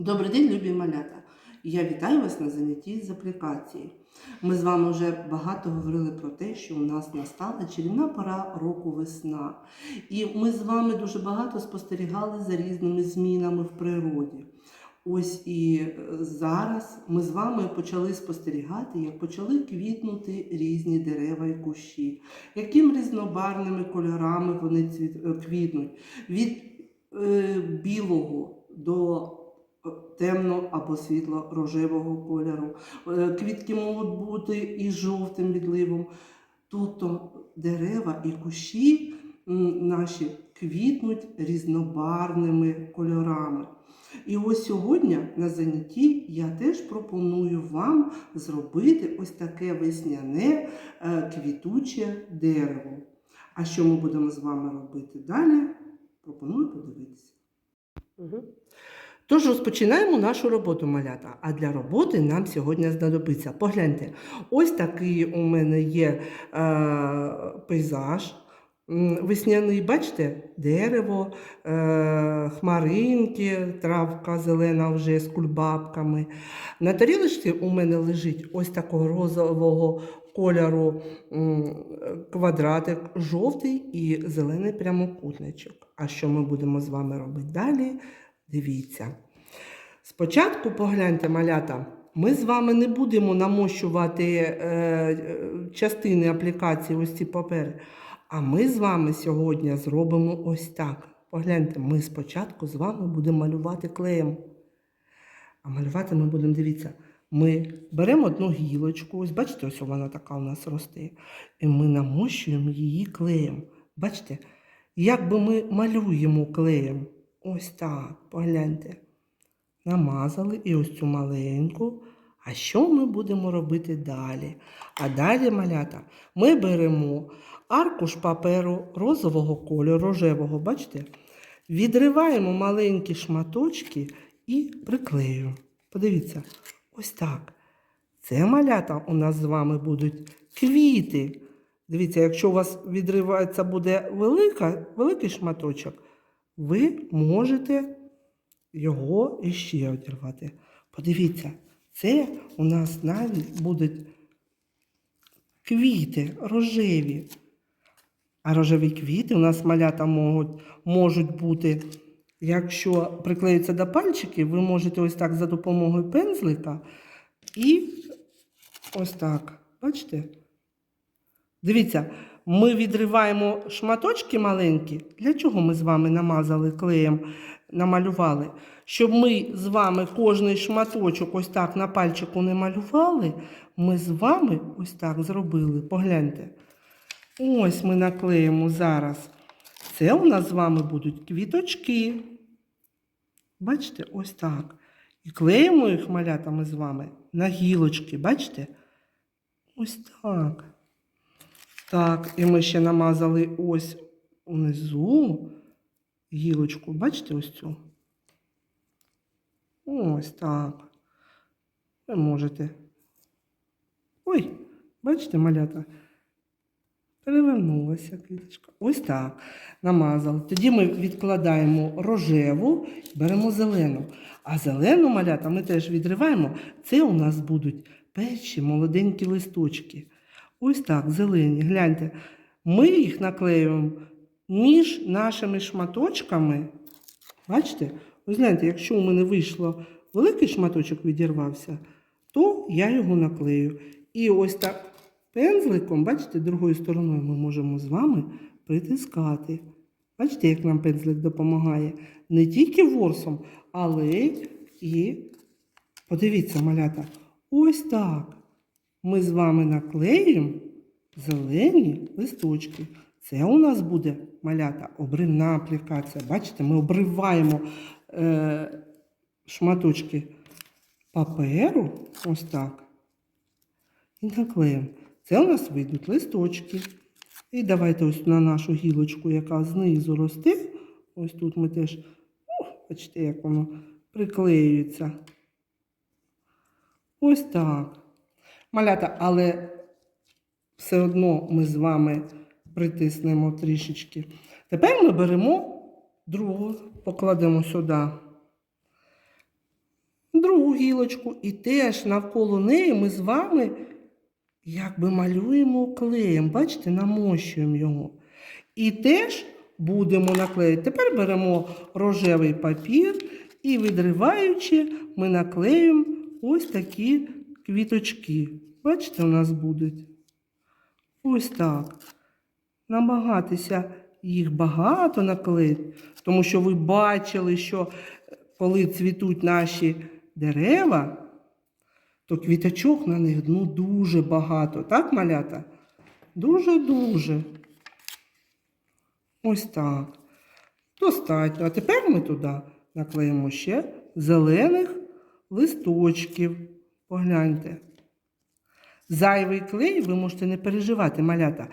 Добрий день, любі малята! Я вітаю вас на занятті з аплікації. Ми з вами вже багато говорили про те, що у нас настала чарівна пора року весна. І ми з вами дуже багато спостерігали за різними змінами в природі. Ось і е, зараз ми з вами почали спостерігати, як почали квітнути різні дерева і кущі, яким різнобарвними кольорами вони е, квітнуть. Від е, білого до темно або світло-рожевого кольору. Е, Квітки можуть бути і жовтим відливом. Тобто дерева і кущі наші квітнуть різнобарвними кольорами. І ось сьогодні на занятті я теж пропоную вам зробити ось таке весняне е, квітуче дерево. А що ми будемо з вами робити далі? Пропоную подивитися. Тож розпочинаємо нашу роботу малята. А для роботи нам сьогодні знадобиться. Погляньте, ось такий у мене є е, пейзаж. Весняний, бачите, дерево, е, хмаринки, травка зелена вже з кульбабками. На тарілочці у мене лежить ось такого розового кольору квадратик, жовтий і зелений прямокутничок. А що ми будемо з вами робити далі? Дивіться. Спочатку погляньте, малята, ми з вами не будемо намощувати е, е, частини аплікації, ось ці папери. А ми з вами сьогодні зробимо ось так. Погляньте, ми спочатку з вами будемо малювати клеєм. А малювати ми будемо, дивіться, ми беремо одну гілочку, ось бачите, ось вона така у нас росте, і ми намощуємо її клеєм. Бачите, як би ми малюємо клеєм. Ось так, погляньте. Намазали і ось цю маленьку. А що ми будемо робити далі? А далі, малята, ми беремо аркуш паперу розового кольору, рожевого, бачите? Відриваємо маленькі шматочки і приклеюємо. Подивіться, ось так. Це малята у нас з вами будуть квіти. Дивіться, якщо у вас відривається буде велика, великий шматочок, ви можете його іще одірвати. Подивіться, це у нас навіть будуть квіти рожеві. А рожеві квіти у нас малята можуть, можуть бути, якщо приклеються до пальчиків, ви можете ось так за допомогою пензлика і ось так. Бачите? Дивіться, ми відриваємо шматочки маленькі. Для чого ми з вами намазали клеєм, намалювали? Щоб ми з вами кожний шматочок ось так на пальчику не малювали, ми з вами ось так зробили. Погляньте. Ось ми наклеїмо зараз. Це у нас з вами будуть квіточки. Бачите, ось так. І клеїмо їх малятами з вами на гілочки. Бачите? Ось так. Так, і ми ще намазали ось унизу гілочку. Бачите ось цю? Ось так. Ви можете. Ой, бачите, малята? Перевернулася квіточка. Ось так. Намазали. Тоді ми відкладаємо рожеву, беремо зелену. А зелену малята ми теж відриваємо. Це у нас будуть перші молоденькі листочки. Ось так, зелені. Гляньте, ми їх наклеюємо між нашими шматочками. Бачите? Ось гляньте, якщо у мене вийшло великий шматочок відірвався, то я його наклею. І ось так пензликом, бачите, другою стороною ми можемо з вами притискати. Бачите, як нам пензлик допомагає не тільки ворсом, але і подивіться, малята, ось так. Ми з вами наклеїмо зелені листочки. Це у нас буде малята обривна аплікація. Бачите, ми обриваємо е, шматочки паперу, ось так. І наклеїмо. Це у нас вийдуть листочки. І давайте ось на нашу гілочку, яка знизу росте. Ось тут ми теж, о, бачите, як воно приклеюється. Ось так. Малята, але все одно ми з вами притиснемо трішечки. Тепер ми беремо другу, покладемо сюди другу гілочку, і теж навколо неї ми з вами якби малюємо клеєм. Бачите, намощуємо його. І теж будемо наклеїти. Тепер беремо рожевий папір і відриваючи, ми наклеїмо ось такі квіточки. Бачите, у нас будуть. Ось так. Намагатися їх багато наклеїти, тому що ви бачили, що е, коли цвітуть наші дерева, то квіточок на них ну, дуже багато. Так, малята? Дуже-дуже. Ось так. Достатньо. А тепер ми туди наклеїмо ще зелених листочків. Погляньте. Зайвий клей, ви можете не переживати, малята.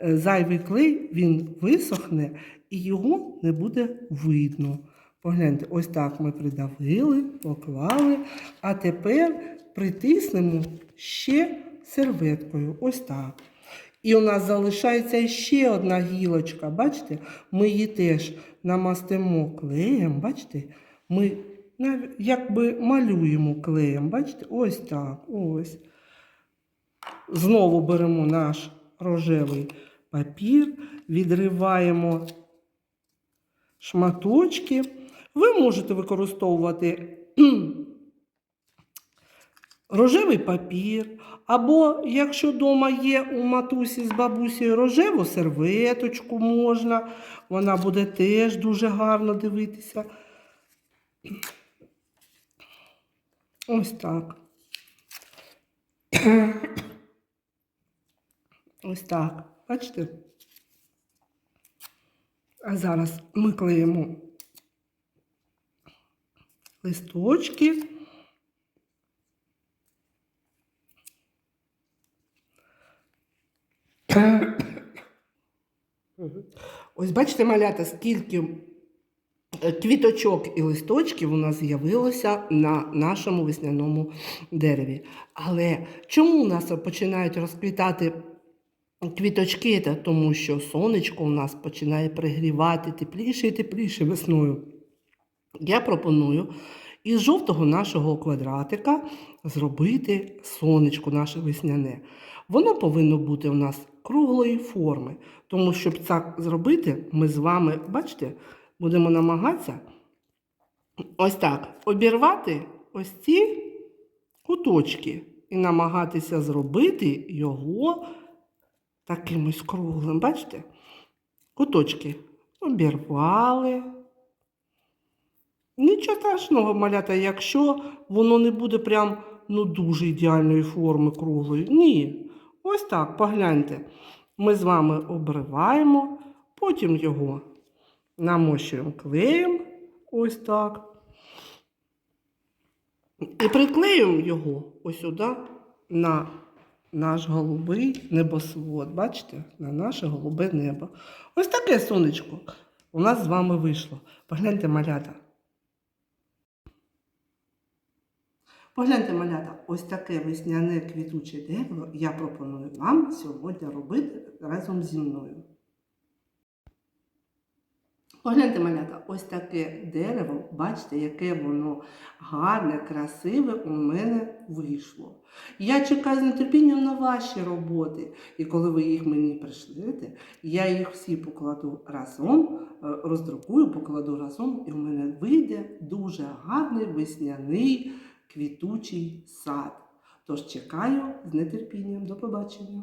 Е, Зайвий клей, він висохне і його не буде видно. Погляньте, ось так ми придавили, поклали, а тепер притиснемо ще серветкою. Ось так. І у нас залишається ще одна гілочка. Бачите? Ми її теж намастимо клеєм. Бачите? Ми якби малюємо клеєм. Бачите? Ось так. Ось. Знову беремо наш рожевий папір, відриваємо шматочки. Ви можете використовувати рожевий папір, або, якщо вдома є у матусі з бабусею рожеву серветочку можна, вона буде теж дуже гарно дивитися. Ось так. Ось так. Бачите? А зараз ми клеїмо листочки. Ось бачите, малята, скільки квіточок і листочків у нас з'явилося на нашому весняному дереві. Але чому у нас починають розквітати квіточки? Та тому що сонечко у нас починає пригрівати тепліше і тепліше весною. Я пропоную із жовтого нашого квадратика зробити сонечко наше весняне. Воно повинно бути у нас круглої форми. Тому, щоб це зробити, ми з вами, бачите, будемо намагатися ось так обірвати ось ці куточки і намагатися зробити його таким ось круглим. Бачите? Куточки обірвали. Нічого страшного, малята, якщо воно не буде прям ну, дуже ідеальної форми круглої. Ні. Ось так, погляньте. Ми з вами обриваємо, потім його намощуємо клеєм. Ось так. І приклеюємо його ось сюди на наш голубий небосвод. Бачите? На наше голубе небо. Ось таке сонечко у нас з вами вийшло. Погляньте, малята. Погляньте, малята, ось таке весняне квітуче дерево я пропоную вам сьогодні робити разом зі мною. Погляньте, малята, ось таке дерево, бачите, яке воно гарне, красиве у мене вийшло. Я чекаю з нетерпінням на ваші роботи. І коли ви їх мені пришлете, я їх всі покладу разом, е, роздрукую, покладу разом, і в мене вийде дуже гарний весняний квітучий сад. Тож чекаю з нетерпінням. До побачення.